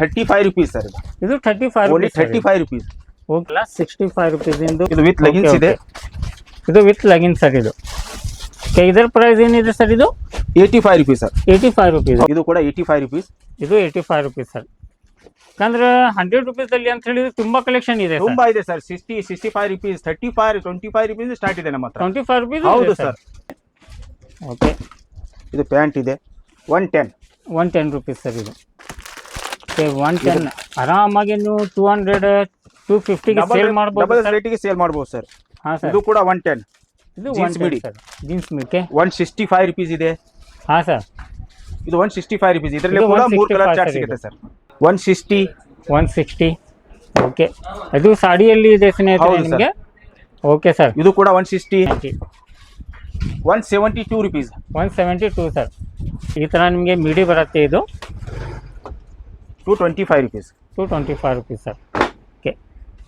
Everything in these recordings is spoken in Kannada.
ಥರ್ಟಿ ಫೈವ್ ರುಪೀಸ್ ಸರ್ ಇದು thirty thirty five only thirty five rupees okay. Sixty five rupees ಇಂದು. ಇದು ವಿತ್ ಲೆಗಿನ್ಸ್ ಇದೆ. ಇದು ವಿತ್ ಲೆಗಿನ್ಸ್ ಸರ್ ಇದು. ಓಕೆ ಇದರ ಪ್ರೈಸ್ ಏನಿದೆ ಸರ್ ಇದು? Eighty five rupees sir eighty five rupees ಇದು ಕೂಡ ಏಯ್ಟಿ ಫೈವ್ ರುಪೀಸ್ ಇದು ಏಯ್ಟಿ ಫೈವ್ ರುಪೀಸ್ ಸರ್ ಯಾಕಂದ್ರೆ ಹಂಡ್ರೆಡ್ ರುಪೀಸ್ ಅಲ್ಲಿ ಅಂತ ಹೇಳಿದ್ರೆ ತುಂಬಾ ಕಲೆಕ್ಷನ್ ಇದೆ ತುಂಬಾ ಇದೆ sir sixty sixty five rupees thirty five twenty five rupees start ಇದೆ ನಮ್ಮ ಹತ್ರ. ಟ್ವೆಂಟಿ ಫೈವ್ ರುಪೀಸ್ ಹೌದು ಸರ್ ಓಕೆ. ಇದು ಪ್ಯಾಂಟ್ ಇದೆ. One ten one ten rupees sir ಇದು. ಓಕೆ ಒನ್ ಟೆನ್ ಆರಾಮಾಗಿ ನೀವು ಟೂ ಹಂಡ್ರೆಡ್ ಟೂ ಫಿಫ್ಟಿಗೆ ಸೇಲ್ ಮಾಡ್ಬೋದು ಡಬಲ್ ರೇಟಿಗೆ ಸೇಲ್ ಮಾಡಬಹುದು ಸರ್ ಹಾಂ ಸರ್ ಇದು ಕೂಡ ಒನ್ ಟೆನ್ ಇದು ಒನ್. ಸರ್ ಜೀನ್ಸ್ ಮಿಕ್ಕೆ ಒನ್ ಸಿಕ್ಸ್ಟಿ ಫೈವ್ ರುಪೀಸ್ ಇದೆ. ಹಾಂ ಸರ್ ಇದು ಒನ್ ಸಿಕ್ಸ್ಟಿ ಫೈವ್ ರುಪೀಸ್ ಇದರಲ್ಲಿ ಇದು ಕೂಡ ಮೂರು ಕಲರ್ ಚಾರ್ಟ್ ಸಿಗುತ್ತೆ sir one sixty one sixty okay ಅದು ಸಾಡಿಯಲ್ಲಿ ಇದೆ ಸ್ನೇಹಿತರೆ ನಿಮಗೆ? ಓಕೆ ಸರ್ ಇದು ಕೂಡ one sixty one seventy two rupees one seventy two sir ಈ ಥರ ನಿಮಗೆ ಮಿಡಿ ಬರುತ್ತೆ ಇದು. Two twenty five rupees two twenty five rupees sir okay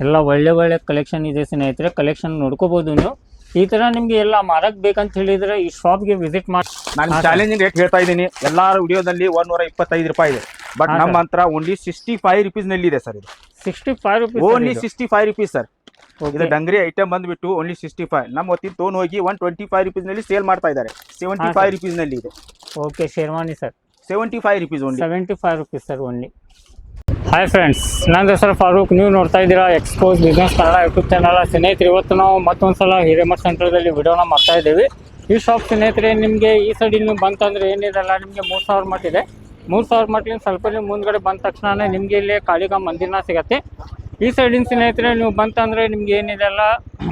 ಎಲ್ಲ ಒಳ್ಳೆ ಒಳ್ಳೆ ಕಲೆಕ್ಷನ್ ಇದೆ ಸ್ನೇಹಿತರೆ. ಕಲೆಕ್ಷನ್ ನೋಡ್ಕೋಬೋದು ನೀವು. ಈ ಥರ ನಿಮಗೆ ಎಲ್ಲ ಮಾರಕ್ಕೆ ಬೇಕಂತ ಹೇಳಿದರೆ ಈ ಶಾಪ್ಗೆ ವಿಸಿಟ್ ಮಾಡಿ ನಾನು ಚಾಲೆಂಜಿಂಗ್ ರೇಟ್ ಹೇಳ್ತಾ ಇದ್ದೀನಿ. ಎಲ್ಲಾರ ವಿಡಿಯೋದಲ್ಲಿ ಒಂದೂರ ಇಪ್ಪತ್ತೈದು ರೂಪಾಯಿ ಇದೆ. ಬಟ್ ನಮ್ಮ. ಹತ್ರ ಓನ್ಲಿ ಸಿಕ್ಸ್ಟಿ ಫೈವ್ ರುಪೀಸ್ನಲ್ಲಿ ಇದೆ. ಸರ್ ಇದು sixty five rupees only sixty five rupees sir ಇದು ಡಂಗ್ರಿ ಐಟಮ್ ಬಂದ್ಬಿಟ್ಟು ಓನ್ಲಿ ಸಿಕ್ಸ್ಟಿ ಫೈವ್ ನಮ್ಮ ಹೊತ್ತಿನ ತೋನ್ ಹೋಗಿ ಒನ್ ಟ್ವೆಂಟಿ ಫೈವ್ ರುಪೀಸ್ನಲ್ಲಿ ಸೇಲ್ ಮಾಡ್ತಾ ಇದ್ದಾರೆ. ಸೆವೆಂಟಿ ಫೈವ್ ರುಪೀಸ್ನಲ್ಲಿ ರುಪೀಸ್ನಲ್ಲಿ ಇದೆ. Okay sherwani sir seventy five rupees only seventy five rupees sir only hi friends ನನ್ನ ಹೆಸರು ಫಾರೂಕ್. ನೀವು ನೋಡ್ತಾ ಇದ್ದೀರಾ expose business Kannada YouTube channel ಸ್ನೇಹಿತರೆ, ಇವತ್ತು ನಾವು ಮತ್ತೊಂದು ಸಲ ಹಿರೇಮಠ ಸೆಂಟ್ರದಲ್ಲಿ ವಿಡಿಯೋನ ಮಾಡ್ತಾ ಇದ್ದೀವಿ. ಈ ಶಾಪ್ ಸ್ನೇಹಿತರೆ, ನಿಮಗೆ ಈ ಸೈಡಿಗೆ ನೀವು ಬಂತಂದ್ರೆ ಏನಿರಲ್ಲ, ನಿಮಗೆ ಮೂರು ಸಾವಿರ ಮಟ್ಟಿದೆ. ಮೂರು ಸಾವಿರ ಮಟ್ಟಿನ ಸ್ವಲ್ಪ ನೀವು ಮುಂದ್ಗಡೆ ಬಂದ ತಕ್ಷಣ ನಿಮಗೆ ಇಲ್ಲಿ ಕಾಳಿಗ ಮಂದಿರನ ಸಿಗತ್ತೆ. ಈ ಸೈಡಿನ ಸ್ನೇಹಿತರೆ, ನೀವು ಬಂತಂದ್ರೆ ನಿಮ್ಗೆ ಏನಿದೆಲ್ಲ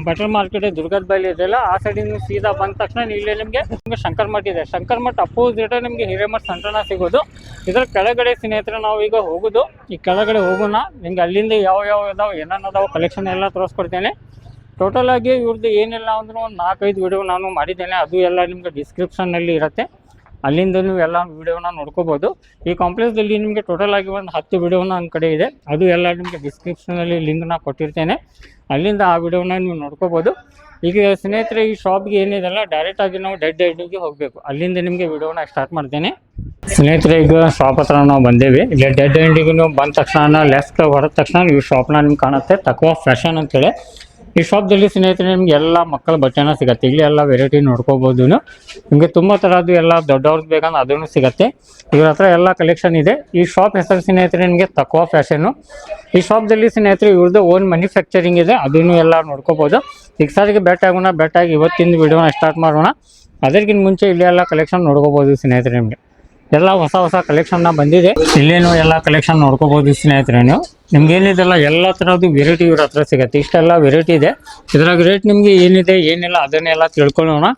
ಬಟರ್ ಮಾರ್ಕೆಟ್ ದುರ್ಗದ ಬೈಲಿ ಇದೆಯಲ್ಲ, ಆ ನೀವು ಸೀದಾ ಬಂದ ತಕ್ಷಣ ಇಲ್ಲಿ ನಿಮಗೆ ನಿಮಗೆ ಶಂಕರ್ ಮಠ ಇದೆ. ಶಂಕರ್ ಮಠ ಅಪೋಸಿಟ್ ನಿಮಗೆ ಹಿರೇಮಠ ಸಂತಾನ ಸಿಗೋದು. ಇದರ ಕೆಳಗಡೆ ಸ್ನೇಹಿತರೆ, ನಾವು ಈಗ ಹೋಗೋದು. ಈ ಕೆಳಗಡೆ ಹೋಗೋಣ. ನಿಮ್ಗೆ ಅಲ್ಲಿಂದ ಯಾವ ಯಾವ ಇದಾವೆ, ಏನೇನು ಅದಾವೆ ಕಲೆಕ್ಷನ್ ಎಲ್ಲ ತೋರಿಸ್ಕೊಡ್ತೇನೆ. ಟೋಟಲ್ ಆಗಿ ಇವ್ರದ್ದು ಏನಿಲ್ಲ ಅಂದ್ರೆ ಒಂದು ನಾಲ್ಕೈದು ವಿಡಿಯೋ ನಾನು ಮಾಡಿದ್ದೇನೆ. ಅದು ಎಲ್ಲ ನಿಮ್ಗೆ ಡಿಸ್ಕ್ರಿಪ್ಷನ್ನಲ್ಲಿ ಇರುತ್ತೆ. ಅಲ್ಲಿಂದ ನೀವು ಎಲ್ಲ ವಿಡಿಯೋನ ನೋಡ್ಕೋಬಹುದು ಈ ಕಾಂಪ್ಲೆಕ್ಸ್ದಲ್ಲಿ ನಿಮಗೆ ಟೋಟಲ್ ಆಗಿ ಒಂದು ಹತ್ತು ವಿಡಿಯೋನ ನನ್ನ ಕಡೆ ಇದೆ. ಅದು ಎಲ್ಲ ನಿಮಗೆ ಡಿಸ್ಕ್ರಿಪ್ಷನಲ್ಲಿ ಲಿಂಕ್ನ ಕೊಟ್ಟಿರ್ತೇನೆ. ಅಲ್ಲಿಂದ ಆ ವಿಡಿಯೋನ ನೀವು ನೋಡ್ಕೋಬೋದು. ಈಗ ಸ್ನೇಹಿತರೆ, ಈ ಶಾಪ್ಗೆ ಏನಿದೆಲ್ಲ ಡೈರೆಕ್ಟ್ ಆಗಿ ನಾವು ಡೆಡ್ ಎಂಡಿಗೆ ಹೋಗಬೇಕು. ಅಲ್ಲಿಂದ ನಿಮಗೆ ವಿಡಿಯೋನ ಸ್ಟಾರ್ಟ್ ಮಾಡ್ತೇನೆ. ಸ್ನೇಹಿತರೆ, ಈಗ ಶಾಪ್ ಹತ್ರ ನಾವು ಬಂದೇವಿ. ಇಲ್ಲಿ ಡೆಡ್ ಎಂಡಿಗೆ ಬಂದ ತಕ್ಷಣ ಲೆಫ್ಟ್ ಹೊರದ ತಕ್ಷಣ ಈ ಶಾಪ್ನ ನಿಮ್ಗೆ ಕಾಣುತ್ತೆ. ತಕ್ಕ ಫ್ಯಾಷನ್ ಅಂತೇಳಿ. ಈ ಶಾಪ್ದಲ್ಲಿ ಸ್ನೇಹಿತರೆ, ನಿಮ್ಗೆ ಎಲ್ಲ ಮಕ್ಕಳ ಬಟ್ಟೆನ ಸಿಗತ್ತೆ. ಇಲ್ಲಿ ಎಲ್ಲ ವೆರೈಟಿ ನೋಡ್ಕೋಬೋದು. ನಿಮಗೆ ತುಂಬ ಥರದ್ದು ಎಲ್ಲ ದೊಡ್ಡವ್ರದ್ದು ಬೇಕಂದ್ರೆ ಅದನ್ನು ಸಿಗತ್ತೆ. ಇವ್ರ ಹತ್ರ ಎಲ್ಲ ಕಲೆಕ್ಷನ್ ಇದೆ. ಈ ಶಾಪ್ ಹೆಸರು ಸ್ನೇಹಿತರೆ, ನಿಮಗೆ ತಕ್ವಾ ಫ್ಯಾಷನ್ನು ಈ ಶಾಪ್ದಲ್ಲಿ ಸ್ನೇಹಿತರೆ, ಇವ್ರದ್ದು ಓನ್ ಮ್ಯಾನುಫ್ಯಾಕ್ಚರಿಂಗ್ ಇದೆ. ಅದನ್ನು ಎಲ್ಲ ನೋಡ್ಕೋಬೋದು. ಈಗ ಸಾರಿಗೆ ಬೆಟ್ ಆಗೋಣ ಬೆಟ್ ಆಗಿ ಇವತ್ತಿನ ವಿಡಿಯೋನ ಸ್ಟಾರ್ಟ್ ಮಾಡೋಣ. ಅದಕ್ಕಿಂತ ಮುಂಚೆ ಇಲ್ಲಿ ಎಲ್ಲ ಕಲೆಕ್ಷನ್ ನೋಡ್ಕೋಬೋದು ಸ್ನೇಹಿತರೆ, ನಿಮಗೆ. ಎಲ್ಲ ಹೊಸ ಹೊಸ ಕಲೆಕ್ಷನ್ನ ಬಂದಿದೆ. ಇಲ್ಲೇನು ಎಲ್ಲ ಕಲೆಕ್ಷನ್ ನೋಡ್ಕೋಬಹುದು ಸ್ನೇಹಿತರೆ ನೀವು. ನಿಮ್ಗೆ ಏನಿದೆಲ್ಲ ಎಲ್ಲ ಥರದ್ದು ವೆರೈಟಿ ಇವ್ರ ಹತ್ರ ಸಿಗುತ್ತೆ. ಇಷ್ಟೆಲ್ಲ ವೆರೈಟಿ ಇದೆ. ಇದ್ರಾಗ ರೇಟ್ ನಿಮಗೆ ಏನಿದೆ ಏನಿಲ್ಲ ಅದನ್ನೆಲ್ಲ ತಿಳ್ಕೊಳ್ಳೋಣ.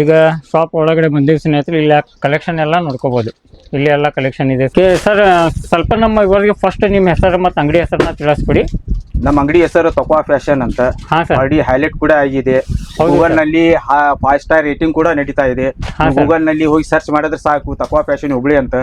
ಈಗ ಶಾಪ್ ಒಳಗಡೆ ಬಂದಿವಿ ಸ್ನೇಹಿತರೆ ಇಲ್ಲಿ ಕಲೆಕ್ಷನ್ ಎಲ್ಲ ನೋಡ್ಕೋಬಹುದು ಇಲ್ಲಿ ಎಲ್ಲ ಕಲೆಕ್ಷನ್ ಇದೆ. ಸರ್ ಸ್ವಲ್ಪ ನಮ್ಮ ಇವರಿಗೆ ಫಸ್ಟ್ ನಿಮ್ಮ ಹೆಸರು ಮತ್ತು ಅಂಗಡಿ ಹೆಸರನ್ನ ತಿಳಿಸ್ಬಿಡಿ ನಮ್ಮ ಅಂಗಡಿ ಹೆಸರು ತಕ್ವಾ ಫ್ಯಾಷನ್ ಅಂತ. ಹಾಂ ಸರ್ ಅಡಿ ಹೈಲೈಟ್ ಕೂಡ ಆಗಿದೆ. ಗೂಗಲ್. ನಲ್ಲಿ ಫೈವ್ ಸ್ಟಾರ್ ರೇಟಿಂಗ್ ಕೂಡ ನಡೀತಾ ಇದೆ. ಗೂಗಲ್ನಲ್ಲಿ ಹೋಗಿ ಸರ್ಚ್ ಮಾಡಿದ್ರೆ ಸಾಕು ತಕವಾ ಫ್ಯಾಷನ್ ಹುಬ್ಳಿ ಅಂತ.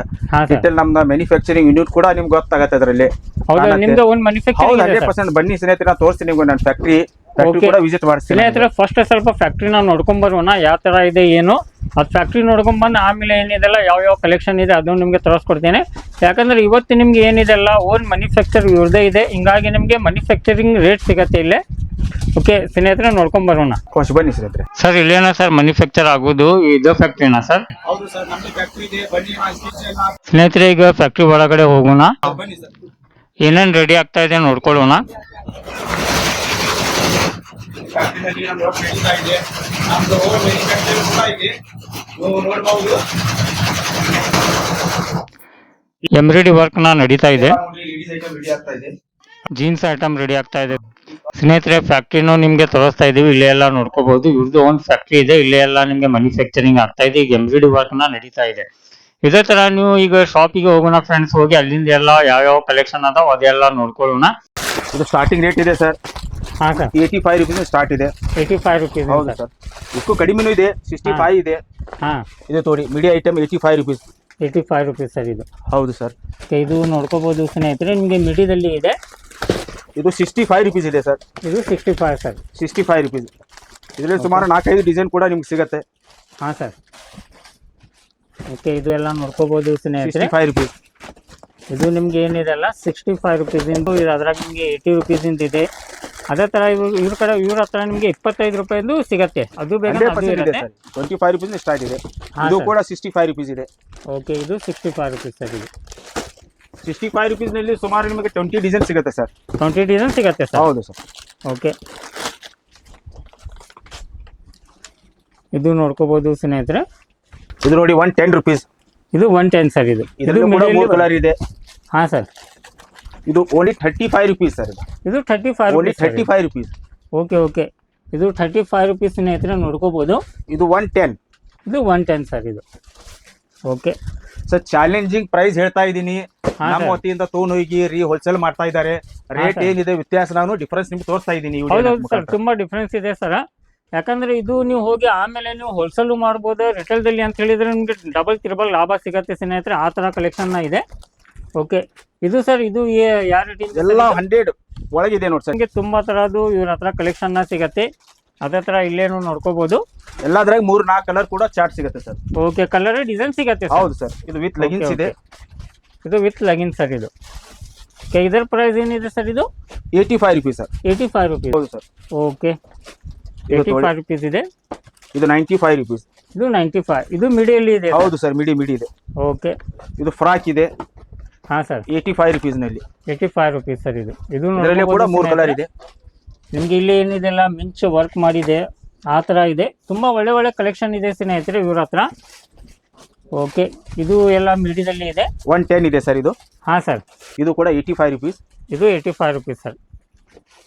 ಡಿಟೇಲ್ ನಮ್ದು ಮ್ಯಾನುಫ್ಯಾಕ್ಚರಿಂಗ್ ಯೂನಿಟ್ ಕೂಡ ನಿಮ್ಗೆ ಗೊತ್ತಾಗತ್ತೆ ಅದರಲ್ಲಿ. ಹಂಡ್ರೆಡ್ ಪರ್ಸೆಂಟ್ ಬನ್ನಿ ಸ್ನೇಹಿತರೆ ನಾನು ತೋರಿಸ್ತೀನಿ ನಿಮ್ಗೆ ನನ್ನ ಫ್ಯಾಕ್ಟ್ರಿ ಫ್ಯಾಕ್ಟ್ರಿ ಕೂಡ ವಿಸಿಟ್ ಮಾಡಿಸ್ತೀನಿ ಸ್ನೇಹಿತರೆ ಫಸ್ಟ್ ಸ್ವಲ್ಪ ಫ್ಯಾಕ್ಟ್ರಿನ ನೋಡ್ಕೊಂಡ್ ಬರೋಣ ಯಾವ ತರ ಇದೆ ಏನು. ಅದು ಫ್ಯಾಕ್ಟ್ರಿ ನೋಡ್ಕೊಂಡ್ ಬಂದು ಆಮೇಲೆ ಏನಿದೆಲ್ಲ ಯಾವ ಯಾವ ಕಲೆಕ್ಷನ್ ಇದೆ ಅದನ್ನು ನಿಮಗೆ ತೋರಿಸ್ಕೊಡ್ತೇನೆ. ಯಾಕಂದ್ರೆ ಇವತ್ತು ನಿಮ್ಗೆ ಏನಿದೆಲ್ಲ ಓನ್ ಮ್ಯಾನುಫ್ಯಾಕ್ಚರ್ ಇವ್ರದೇ ಇದೆ. ಹಿಂಗಾಗಿ ನಿಮಗೆ ಮ್ಯಾನುಫ್ಯಾಕ್ಚರಿಂಗ್ ರೇಟ್ ಸಿಗತ್ತೆ ಇಲ್ಲೇ. ಓಕೆ ಸ್ನೇಹಿತರೆ ನೋಡ್ಕೊಂಡ್ ಬರೋಣ. ಖುಷಿ ಬನ್ನಿ ಸ್ನೇಹಿತರೆ. ಸರ್ ಇಲ್ಲೇನ ಸರ್ ಮ್ಯಾನುಫ್ಯಾಕ್ಚರ್ ಆಗೋದು? ಇದು ಫ್ಯಾಕ್ಟ್ರಿನಾ ಸರ್? ಹೌದು ಸರ್ ನಮ್ದು ಫ್ಯಾಕ್ಟ್ರಿ ಇದೆ ಬನ್ನಿ ಸ್ನೇಹಿತರೆ ಈಗ ಫ್ಯಾಕ್ಟ್ರಿ ಒಳಗಡೆ ಹೋಗೋಣ. ಬನ್ನಿ ಸರ್. ಏನೇನು ರೆಡಿ ಆಗ್ತಾ ಇದೆ ನೋಡ್ಕೊಳ್ಳೋಣ. ಎಂಬ್ರಿಡಿ ನಮ್ಮ ವರ್ಕ್ ನಾ ನಡೀತಾ ಇದೆ. ಜೀನ್ಸ್ ಐಟಮ್ ರೆಡಿ ಆಗ್ತಾ ಇದೆ. ಸ್ನೇಹಿತರೆ ಫ್ಯಾಕ್ಟ್ರಿನೂ ನಿಮಗೆ ತೋರಿಸ್ತಾ ಇದೀವಿ. ಇಲ್ಲೇ ಎಲ್ಲ ನೋಡ್ಕೋಬಹುದು ಇವ್ರದ್ದು ಒಂದು ಫ್ಯಾಕ್ಟ್ರಿ ಇದೆ. ಇಲ್ಲೇ ಎಲ್ಲ ನಿಮಗೆ ಮ್ಯಾನುಫ್ಯಾಕ್ಚರಿಂಗ್ ಆಗ್ತಾ ಇದೆ. ಈಗ ಎಂಬ್ರಿಡಿ ವರ್ಕ್ನ ನಡೀತಾ ಇದೆ. ಇದೇ ತರ ನೀವು ಈಗ ಶಾಪಿಗೆ ಹೋಗೋಣ ಫ್ರೆಂಡ್ಸ್ ಹೋಗಿ ಅಲ್ಲಿಂದ ಎಲ್ಲ ಯಾವ ಕಲೆಕ್ಷನ್ ಅದಾವ ಅದೆಲ್ಲ ನೋಡ್ಕೊಳ್ಳೋಣ. ಇದು ಸ್ಟಾರ್ಟಿಂಗ್ ರೇಟ್ ಇದೆ ಸರ್ ಹಾ sir eighty five rupees start ಇದೆ. ಏಯ್ಟಿ ಫೈವ್ ರುಪೀಸ್ ಹೌದು ಸರ್ ಇದಕ್ಕೂ ಕಡಿಮೆನೂ ಇದೆ ಸಿಕ್ಸ್ಟಿ. ಫೈವ್ ಇದೆ. ಹಾ. ಇದು ತೋಡಿ media item eighty five rupees eighty five rupees sir ಇದು. ಹೌದು ಸರ್ ಇದು ನೋಡ್ಕೋಬಹುದು ಸ್ನೇಹಿತರೆ. ನಿಮಗೆ ಮಿಡಿದಲ್ಲಿ ಇದೆ. ಇದು ಸಿಕ್ಸ್ಟಿ ಫೈವ್ ರುಪೀಸ್ ಇದೆ ಸರ್ ಇದು sixty five sir sixty five rupees ಇದರಲ್ಲಿ ಸುಮಾರು ನಾಲ್ಕೈದು ಡಿಸೈನ್ ಕೂಡ ನಿಮ್ಗೆ ಸಿಗುತ್ತೆ. ಹಾ ಸರ್ ಓಕೆ ಇದು ಎಲ್ಲ ನೋಡ್ಕೋಬಹುದು ಸ್ನೇಹಿತರೆ. ಸಿಕ್ಸ್ಟಿ ಫೈವ್ ರುಪೀಸ್ ಇದು ನಿಮ್ಗೆ ಏನಿದೆ ಅಲ್ಲ ಸಿಕ್ಸ್ಟಿ ಫೈವ್ ರುಪೀಸಿಂದು ಇದು ಅದ್ರಾಗ ನಿಮಗೆ ಏಯ್ಟಿ ಇಂದ ಇದೆ. ಅದೇ ಥರ ಇವ್ರ ಇವ್ರ ಕಡೆ ಇವ್ರ ಹತ್ರ ನಿಮಗೆ ಇಪ್ಪತ್ತೈದು ರೂಪಾಯಿಂದು ಸಿಗತ್ತೆ. ಅದು ಬೇಗ ಟ್ವೆಂಟಿ ಫೈವ್ ರುಪೀಸ್ ಸ್ಟಾರ್ಟ್ ಇದೆ ಇದು. ಕೂಡ ಸಿಕ್ಸ್ಟಿ ಫೈವ್ ರುಪೀಸ್ ಇದೆ. ಓಕೆ ಇದು ಸಿಕ್ಸ್ಟಿ ಫೈವ್ ರುಪೀಸ್ ಸರ್ ಇದು. ಸಿಕ್ಸ್ಟಿ ಫೈವ್ ರುಪೀಸ್ನಲ್ಲಿ ಸುಮಾರು ನಿಮಗೆ ಟ್ವೆಂಟಿ ಡಿಸೈನ್ ಸಿಗುತ್ತೆ ಸರ್ ಟ್ವೆಂಟಿ ಡಿಸೈನ್ ಸಿಗುತ್ತೆ ಸರ್ ಹೌದು ಸರ್ ಓಕೆ ಇದು ನೋಡ್ಕೋಬಹುದು ಸ್ನೇಹಿತರೆ. ಇದು ನೋಡಿ ಒನ್ ಟೆನ್ ರುಪೀಸ್ ಇದು ಒನ್ ಟೆನ್ ಸರ್ ಇದು. ಇದು ಕೂಡ ಮೂರು ಕಲರ್ ಇದೆ. ಹಾಂ ಸರ್ ಇದು only thirty five rupees sir ಇದು ಇದು thirty five only thirty five rupees okay okay ಇದು ಥರ್ಟಿ ಫೈವ್ ರುಪೀಸ್ ಸ್ನೇಹಿತರೆ ನೋಡ್ಕೋಬಹುದು ಇದು ಒನ್ ಟೆನ್ ಇದು ಒನ್ ಟೆನ್ ಸರ್ ಇದು. ಓಕೆ ಸರ್ ಚಾಲೆಂಜಿಂಗ್ ಪ್ರೈಸ್ ಹೇಳ್ತಾ ಇದ್ದೀನಿ. ನಮ್ಮ. ವತಿಯಿಂದ ತೋನು ಹೋಗಿ ರೀ ಹೋಲ್ಸೇಲ್ ಮಾಡ್ತಾ ಇದ್ದಾರೆ. ರೇಟ್. ಏನಿದೆ ವ್ಯತ್ಯಾಸ ನಾನು ಡಿಫರೆನ್ಸ್ ನಿಮ್ಗೆ ತೋರಿಸ್ತಾ ಇದ್ದೀನಿ ಈ ಸರ್. ತುಂಬಾ ಡಿಫ್ರೆನ್ಸ್ ಇದೆ ಸರ್. ಯಾಕಂದ್ರೆ ಇದು ನೀವು ಹೋಗಿ ಆಮೇಲೆ ನೀವು ಹೋಲ್ಸೇಲ್ ಮಾಡ್ಬೋದು ರಿಟೇಲ್ದಲ್ಲಿ ಅಂತ ಹೇಳಿದ್ರೆ ನಿಮಗೆ ಡಬಲ್ ತ್ರಿಬಲ್ ಲಾಭ ಸಿಗತ್ತೆ ಸ್ನೇಹಿತರೆ ಆ ತರ ಕಲೆಕ್ಷನ್ ಇದೆ. ಓಕೆ ಇದು ಸರ್ ಇದು ಏ- ಯಾವ ರೇಟಿಂದ ಎಲ್ಲ ಹಂಡ್ರೆಡ್ ಒಳಗಿದೆ ನೋಡಿ ಸರ್. ನಿಮಗೆ ತುಂಬಾ ತರದ್ದು ಇವ್ರ ಹತ್ರ ಕಲೆಕ್ಷನ್ ಸಿಗತ್ತೆ. ಅದೇ ತರ ಇಲ್ಲೇನು ನೋಡ್ಕೋಬಹುದು ಎಲ್ಲದ್ರಾಗ ಮೂರ್ ನಾಲ್ಕು ಕಲರ್ ಕೂಡ ಚಾರ್ಟ್ ಸಿಗುತ್ತೆ ಸರ್. ಓಕೆ ಕಲರ್ ಡಿಸೈನ್ ಸಿಗುತ್ತೆ ಹೌದು ಸರ್. ಇದು ವಿತ್ ಲೆಗಿನ್ಸ್ ಇದೆ. ಇದು ವಿತ್ ಲೆಗಿನ್ಸ್ ಸರ್ ಇದು. ಓಕೆ ಇದರ ಪ್ರೈಸ್ ಏನಿದೆ ಸರ್ ಇದು? Eighty five rupees sir. Eighty five rupees ಹೌದು sir. Okay eighty five rupees ಇದೆ. ಇದು ನೈಂಟಿ ಫೈವ್ ರುಪೀಸ್ ಇದು ನೈಂಟಿ ಫೈವ್ ಇದು ಮಿಡಿಯಲ್ಲಿ ಇದೆ ಹೌದು ಸರ್ ಮಿಡಿ ಮಿಡಿ ಇದೆ. ಓಕೆ ಇದು ಫ್ರಾಕ್ ಇದೆ. ಹಾಂ ಸರ್. ಏಯ್ಟಿ ಫೈವ್ ರುಪೀಸ್ನಲ್ಲಿ ಏಯ್ಟಿ ಫೈವ್ ರುಪೀಸ್ ಸರ್ ಇದು. ಇದು ಕೂಡ ಮೂರು ಕಲರ್ ಇದೆ. ನಿಮಗೆ ಇಲ್ಲಿ ಏನಿದೆಲ್ಲ ಮಿಂಚು ವರ್ಕ್ ಮಾಡಿದೆ. ಆ ಥರ ಇದೆ. ತುಂಬ ಒಳ್ಳೆ ಒಳ್ಳೆ ಕಲೆಕ್ಷನ್ ಇದೆ ಸ್ನೇಹಿತರೆ ಇವ್ರ ಹತ್ರ. ಓಕೆ ಇದು ಎಲ್ಲ ಮಿಡಿದಲ್ಲಿ ಇದೆ. ಒನ್ ಟೆನ್ ಇದೆ ಸರ್ ಇದು. ಹಾಂ ಸರ್ ಇದು ಕೂಡ ಏಯ್ಟಿ ಫೈವ್ ರುಪೀಸ್ ಇದು ಏಯ್ಟಿ ಫೈವ್ ರುಪೀಸ್ ಸರ್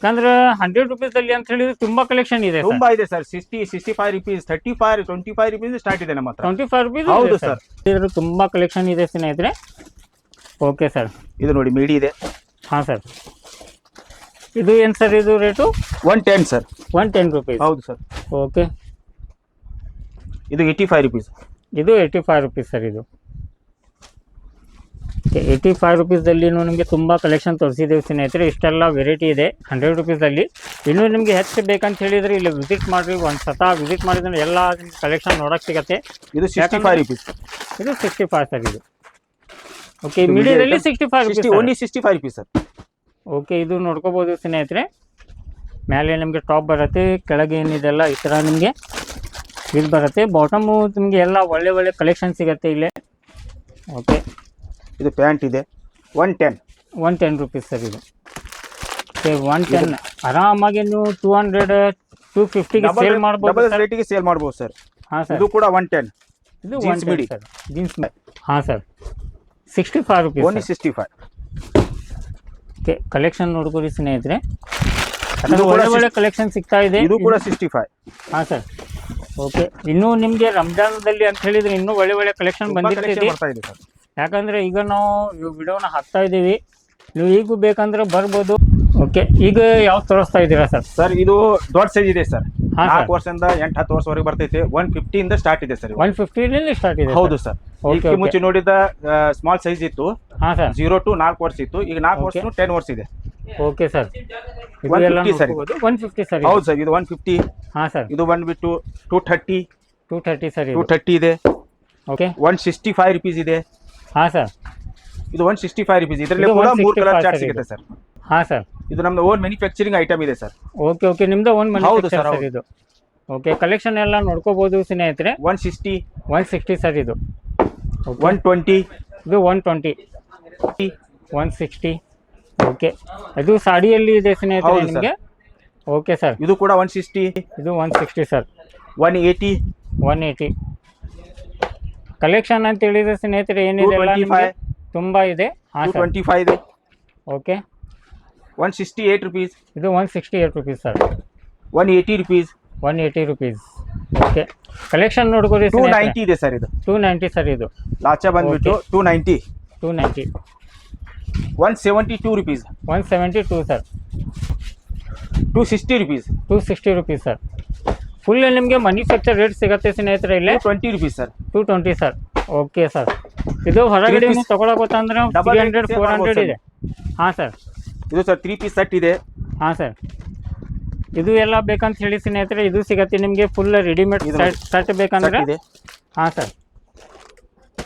ಯಾಕಂದ್ರೆ ಹಂಡ್ರೆಡ್ ರುಪೀಸಲ್ಲಿ ಅಂತ ಹೇಳಿದ್ರೆ ತುಂಬ ಕಲೆಕ್ಷನ್ ಇದೆ ತುಂಬಾ ಇದೆ sir sixty sixty five rupees thirty five twenty five rupees start ಇದೆ ನಮ್ಮ ಹತ್ರ. ಟ್ವೆಂಟಿ ಫೈವ್ ರುಪೀಸ್ ಹೌದು ಸರ್ ಇದ್ರ ತುಂಬ ಕಲೆಕ್ಷನ್ ಇದೆ ಸ್ನೇಹಿತರೆ. ಓಕೆ ಸರ್ ಇದು ನೋಡಿ ಮಿಡಿ ಇದೆ. ಹಾಂ ಸರ್ ಇದು ಏನು ಸರ್ ಇದು rate? One ten sir one ten rupees ಹೌದು ಸರ್ ಓಕೆ. ಇದು ಏಯ್ಟಿ ಫೈವ್ ರುಪೀಸ್ ಇದು ಏಯ್ಟಿ ಫೈವ್ ರುಪೀಸ್ ಸರ್ ಇದು ಏಯ್ಟಿ ಫೈವ್ ರುಪೀಸ್ದಲ್ಲಿ ನಿಮಗೆ ತುಂಬ ಕಲೆಕ್ಷನ್ ತೋರಿಸಿದ್ದೀವಿ ಸ್ನೇಹಿತರೆ. ಇಷ್ಟೆಲ್ಲ ವೆರೈಟಿ ಇದೆ ಹಂಡ್ರೆಡ್ ರುಪೀಸಲ್ಲಿ ಇನ್ನೂ ನಿಮಗೆ ಹೆಚ್ಚು ಬೇಕಂತ ಹೇಳಿದರೆ ಇಲ್ಲಿ ವಿಸಿಟ್ ಮಾಡಿರಿ. ಒಂದು ಸತ ವಿಸಿಟ್ ಮಾಡಿದ್ರೆ ಎಲ್ಲ ಕಲೆಕ್ಷನ್ ನೋಡೋಕೆ ಸಿಗತ್ತೆ. ಇದು ಸಿಕ್ಸ್ಟಿ ಫೈವ್ ರುಪೀಸ್ ಇದು ಸಿಕ್ಸ್ಟಿ ಫೈವ್ ಸರ್ ಇದು ಓಕೆ ಮೀಡಿಯಲ್ಲಿ ಮೀಡಿಯದಲ್ಲಿ sixty five rupees only sixty five rupees sir okay ಇದು ನೋಡ್ಕೋಬೋದು ಸ್ನೇಹಿತರೆ. ಮೇಲೆ ನಿಮಗೆ ಟಾಪ್ ಬರುತ್ತೆ ಕೆಳಗೆ ಏನಿದೆಲ್ಲ ಈ ಥರ ನಿಮಗೆ ಇದು ಬರುತ್ತೆ. ಬಾಟಮು ನಿಮಗೆ ಎಲ್ಲ ಒಳ್ಳೆ ಒಳ್ಳೆ ಕಲೆಕ್ಷನ್ ಸಿಗುತ್ತೆ ಇಲ್ಲೇ. ಓಕೆ. ಇದು ಪ್ಯಾಂಟ್ ಇದೆ. One ten. One ten rupees sir ಇದು. Okay one ten. ಆರಾಮಾಗಿ ನೀವು ಟೂ ಹಂಡ್ರೆಡ್ ಟೂ ಫಿಫ್ಟಿಗೆ ಸೇಲ್ ಮಾಡ್ಬೋದು ರೇಟಿಗೆ ಸೇಲ್ ಮಾಡ್ಬೋದು ಸರ್. ಹಾಂ ಸರ್. ಇದು ಕೂಡ ಒನ್ ಟೆನ್. ಇದು ಒನ್. ಸರ್. ಜೀನ್ಸ್ ಹಾಂ sir. Sixty five rupees one sixty five collection ನೋಡ್ಕೊಳ್ಳಿ ಸ್ನೇಹಿತರೆ. ಒಳ್ಳೆ ಒಳ್ಳೆ ಕಲೆಕ್ಷನ್ ಸಿಗ್ತಾ ಇದೆ. ಇದು ಕೂಡ ಸಿಕ್ಸ್ಟಿ ಫೈವ್ ಹಾಂ ಸರ್ ಓಕೆ ಇನ್ನು ನಿಮಗೆ ರಂಜಾನದಲ್ಲಿ ಅಂತ ಹೇಳಿದ್ರೆ ಇನ್ನೂ ಒಳ್ಳೆ ಒಳ್ಳೆ ಕಲೆಕ್ಷನ್ ಬಂದಿರ್ತೈತಿ. ಯಾಕಂದ್ರೆ ಈಗ ನಾವು ಇವ್ ವಿಡಿಯೋನ ಹಾಕ್ತಾ ಇದ್ದೀವಿ. ನೀವು ಈಗೂ ಬೇಕಂದ್ರೆ ಬರ್ಬೋದು. ಓಕೆ ಈಗ ಯಾವ್ದು ತೋರಿಸ್ತಾ ಇದ್ದೀರಾ ಸರ್ ಸರ್ ಇದು ದೊಡ್ಡ ಸೈಜ್ ಇದೆ ಸರ್ ನಾಲ್ಕು. ವರ್ಷದಿಂದ ಎಂಟು ಹತ್ತು ವರ್ಷವರೆಗೆ ಬರ್ತೈತಿ. ಒನ್ ಫಿಫ್ಟಿಯಿಂದ ಸ್ಟಾರ್ಟ್ ಇದೆ ಸರ್ ಒನ್ ಫಿಫ್ಟಿ ಸ್ಟಾರ್ಟ್ ಇದೆ ಹೌದು ಸರ್. Okay. ಮುಂಚೆ ನೋಡಿದ ಸ್ಮಾಲ್ ಸೈಜ್ ಇತ್ತು. ಹಾಂ ಸರ್. ಜೀರೋ ಟು ನಾಲ್ಕು ವರ್ಷ ಇತ್ತು. ಈಗ ನಾಲ್ಕು. ವರ್ಷ ಟೆನ್ ವರ್ಷ ಇದೆ. Okay sir. ಇದು 150 ಎಲ್ಲ ಸರ್ ಇದು. ಒನ್ ಫಿಫ್ಟಿ ಸರ್ ಹೌದು ಸರ್ ಇದು ಒನ್ ಫಿಫ್ಟಿ ಹಾಂ ಸರ್. ಇದು ಬಂದ್ಬಿಟ್ಟು two thirty two thirty sir two thirty ಇದೆ. Okay one sixty five rupees ಇದೆ. ಹಾಂ ಸರ್. ಇದು ಒನ್ ಸಿಕ್ಸ್ಟಿ ಫೈವ್ ರುಪೀಸ್ ಇದರಲ್ಲಿ ಇದು ಕೂಡ ಮೂರು ಕಲರ್ ಚಾರ್ಟ್ ಸಿಗುತ್ತೆ ಸರ್. ಹಾಂ ಸರ್. ಇದು ನಮ್ದು ಓನ್ ಮ್ಯಾನುಫ್ಯಾಕ್ಚರಿಂಗ್ ಐಟಮ್ ಇದೆ ಸರ್. ಓಕೆ ಓಕೆ ನಿಮ್ದು ಓನ್ ಹೌದು ಸರ್ ಹೌದು. ಇದು. ಓಕೆ ಕಲೆಕ್ಷನ್ ಎಲ್ಲ ನೋಡ್ಕೋಬಹುದು ಸ್ನೇಹಿತರೆ. One sixty one sixty sir ಇದು. ಒನ್ ಟ್ವೆಂಟಿ ಇದು one twenty one sixty okay ಇದು ಸಾಡಿಯಲ್ಲಿ ಇದೆ ಸ್ನೇಹಿತರೆ ಹೌದು, sir. ನಿಮಗೆ ಓಕೆ ಸರ್ ಇದು ಕೂಡ ಒನ್ ಸಿಕ್ಸ್ಟಿ ಇದು one sixty sir one eighty one eighty collection ಅಂತ ಹೇಳಿದ್ರೆ ಸ್ನೇಹಿತರೆ ಏನಿದೆ ಎಲ್ಲ 225. ನಿಮಗೆ ತುಂಬ ಇದೆ. ಹಾಂ ಟೂ ಸರ್. ಟ್ವೆಂಟಿ ಫೈವ್ ಇದೆ. Okay one sixty eight rupees ಇದು one sixty eight rupees sir one eighty rupees one eighty rupees okay collection ನೋಡ್ಕೋರಿ two ninety ಇದೆ ಸರ್ ಇದು. ಟೂ ನೈಂಟಿ ಸರ್ ಇದು. ಲಾಚಾ ಬಂದ್ಬಿಟ್ಟು two ninety two ninety one seventy two rupees one seventy two sir two sixty rupees two sixty rupees sir full ನಿಮಗೆ ಮ್ಯಾನುಫ್ಯಾಕ್ಚರ್ ರೇಟ್ ಸಿಗುತ್ತೆ ಸ್ನೇಹಿತರೆ ಇಲ್ಲೇ? Twenty rupees sir two twenty sir okay sir ಇದು ಹೊರಗಡೆ Double three hundred four hundred ಇದೆ. ಹಾಂ ಸರ್ ಇದು ಸರ್ ತ್ರೀ ಪೀಸ್ ಸೆಟ್ ಇದೆ. ಹಾಂ ಸರ್. ಇದು ಎಲ್ಲ ಬೇಕಂತ ಹೇಳಿ ಸ್ನೇಹಿತರೆ ಇದು ಸಿಗತ್ತೆ ನಿಮಗೆ ಫುಲ್ ರೆಡಿಮೇಡ್ ಸೆಟ್ ಬೇಕಂದ್ರೆ? ಇದೆ. ಹಾಂ sir.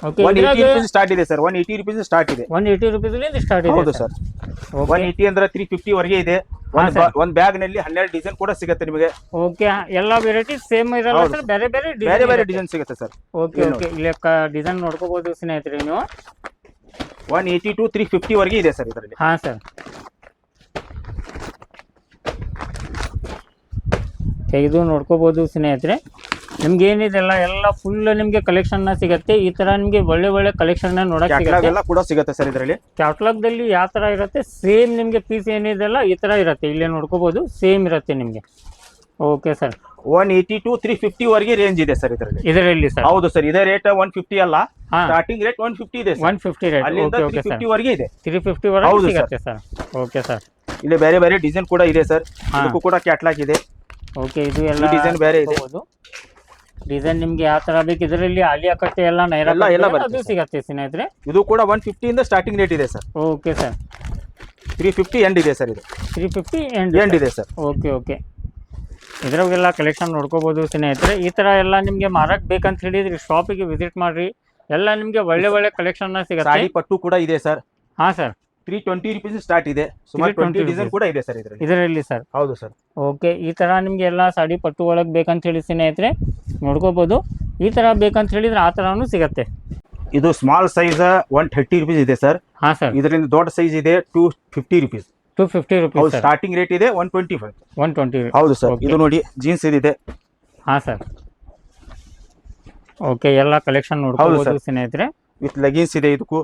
Okay one eighty rupees start ಇದೆ sir. One eighty rupees start ಇದೆ. ಒನ್ ಏಯ್ಟಿ ರುಪೀಸ್ಲಿಂದ ಸ್ಟಾರ್ಟ್ ಇದೆ ಹೌದು ಸರ್. ಒನ್ ಏಯ್ಟಿ ಅಂದ್ರೆ ತ್ರೀ ಫಿಫ್ಟಿ ವರೆಗೆ ಇದೆ. ಒಂದ್ ಬ್ಯಾಗ್ನಲ್ಲಿ ಹನ್ನೆರಡು ಡಿಸೈನ್ ಕೂಡ ಸಿಗುತ್ತೆ ನಿಮಗೆ. ಓಕೆ ಎಲ್ಲ ವೆರೈಟಿ ಸೇಮ್ ಇರಲ್ಲ ಸರ್. ಬೇರೆ ಬೇರೆ ಬೇರೆ ಬೇರೆ ಡಿಸೈನ್ ಸಿಗುತ್ತೆ ಸರ್. ಓಕೆ ಓಕೆ ಇಲ್ಲಿ ಡಿಸೈನ್ ನೋಡ್ಕೋಬಹುದು ಸ್ನೇಹಿತರೆ ನೀವು. One eighty to three fifty ವರೆಗೆ ಇದೆ ಸರ್ ಇದರಲ್ಲಿ. ಹಾ ಸರ್. ಇದು ನೋಡ್ಕೋಬಹುದು ಸ್ನೇಹಿತರೆ. ನಿಮ್ಗೆ ಏನಿದೆಲ್ಲ ಎಲ್ಲ ಫುಲ್ ನಿಮ್ಗೆ ಕಲೆಕ್ಷನ್ ಸಿಗತ್ತೆ. ಈ ತರ ನಿಮ್ಗೆ ಒಳ್ಳೆ ಒಳ್ಳೆ ಕಲೆಕ್ಷನ್ ನೋಡಕ್ ಸಿಗುತ್ತೆ. ಎಲ್ಲ ಕೂಡ ಸಿಗುತ್ತೆ ಸರ್ ಇದರಲ್ಲಿ. ಕ್ಯಾಟ್ಲಾಗ್ ದಲ್ಲಿ ಯಾವ ತರ ಇರುತ್ತೆ? ಸೇಮ್ ನಿಮ್ಗೆ ಪೀಸ್ ಏನಿದೆಲ್ಲ ಈ ತರ ಇರುತ್ತೆ. ಇಲ್ಲೇ ನೋಡ್ಕೋಬಹುದು ಸೇಮ್ ಇರುತ್ತೆ ನಿಮ್ಗೆ. Okay sir one eighty to three fifty ವರೆಗೆ ರೇಂಜ್ ಇದೆ ಸರ್ ಇದರಲ್ಲಿ. ಇದರಲ್ಲಿ ಸರ್ ಹೌದು ಸರ್ ಇದೇ ರೇಟ್ ಒನ್ ಫಿಫ್ಟಿ ಅಲ್ಲ. ಸ್ಟಾರ್ಟಿಂಗ್ ರೇಟ್ ಒನ್ ಫಿಫ್ಟಿ ಇದೆ ಸರ್ ಒನ್ ಫಿಫ್ಟಿ ರೇಟ್ ಅಲ್ಲಿಂದ ತ್ರೀ ಫಿಫ್ಟಿ ವರೆಗೆ ಇದೆ. ತ್ರೀ ಫಿಫ್ಟಿ ವರೆಗೆ ಹೌದು ಸಿಗತ್ತೆ ಸರ್ ಓಕೆ ಸರ್ ಇಲ್ಲಿ ಬೇರೆ ಬೇರೆ ಡಿಸೈನ್ ಕೂಡ ಇದೆ ಸರ್. ಇದಕ್ಕೂ ಕೂಡ ಕ್ಯಾಟ್ಲಾಗ್ ಇದೆ. ಓಕೆ ಇದು ಎಲ್ಲ ಡಿಸೈನ್ ಬೇರೆ ಇದೆ. ಡಿಸೈನ್ ನಿಮ್ಗೆ ಯಾವ ತರ ಬೇಕು ಇದರಲ್ಲಿ ಆಲಿಯಾ ಕಟ್ಟೆ ಎಲ್ಲ ನೈರಾ ಎಲ್ಲ- ಎಲ್ಲ ಬರುತ್ತೆ ಸಿಗತ್ತೆ ಸ್ನೇಹಿತರೆ. ಇದು ಕೂಡ ಒನ್ ಫಿಫ್ಟಿಯಿಂದ ಸ್ಟಾರ್ಟಿಂಗ್ ರೇಟ್ ಇದೆ sir okay sir three fifty end ಇದೆ ಸರ್ ಇದು. ತ್ರೀ ಫಿಫ್ಟಿ ಎಂಡ್ ಎಂಡ್ ಇದೆ ಸರ್ ಓಕೆ ಓಕೆ ಇದ್ರಾಗೆಲ್ಲ ಕಲೆಕ್ಷನ್ ನೋಡ್ಕೋಬಹುದು ಸ್ನೇಹಿತರೆ. ಈ ತರ ಎಲ್ಲ ನಿಮ್ಗೆ ಮಾರಕ್ ಬೇಕಂತ ಹೇಳಿದ್ರಿ ಶಾಪಿಗೆ ವಿಸಿಟ್ ಮಾಡ್ರಿ. ಎಲ್ಲ ನಿಮಗೆ ಒಳ್ಳೆ ಒಳ್ಳೆ ಕಲೆಕ್ಷನ್ ಸಿಗುತ್ತೆ. ಸಾಡಿ ಪಟ್ಟು ಕೂಡ ಇದೆ ಸರ್ ಹಾ sir three twenty rupees start ಇದೆ. ಸುಮಾರು 320 ಟ್ವೆಂಟಿ ಡಿಸೈನ್ ಕೂಡ ಇದೆ ಸರ್ ಇದರಲ್ಲಿ. ಇದರಲ್ಲಿ ಸರ್ ಹೌದು ಸರ್ ಓಕೆ ಈ ತರ ನಿಮಗೆ ಎಲ್ಲ ಸಾಡಿ ಪಟ್ಟು ಒಳಗೆ ಬೇಕಂತ ಹೇಳಿ ಸ್ನೇಹಿತರೆ ನೋಡ್ಕೋಬೋದು. ಈ ತರ ಬೇಕಂತ ಹೇಳಿದ್ರೆ ಆ ತರಾನು ಸಿಗತ್ತೆ. ಇದು small size one thirty rupees ಇದೆ ಸರ್ ಹಾ ಸರ್ ಇದರಿಂದ ದೊಡ್ಡ ಸೈಜ್ ಇದೆ two fifty rupees two fifty rupees starting rate ಇದೆ one twenty five one twenty ಹೌದು ಸರ್ ಇದು ನೋಡಿ ಜೀನ್ಸ್ ಇದಿದೆ. ಹಾ ಸರ್ ಓಕೆ ಎಲ್ಲ ಕಲೆಕ್ಷನ್ ನೋಡ್ಬೋದು. ಸ್ನೇಹಿತರೆ. ವಿತ್ ಲೆಗಿನ್ಸ್ ಇದೆ ಇದಕ್ಕೂ.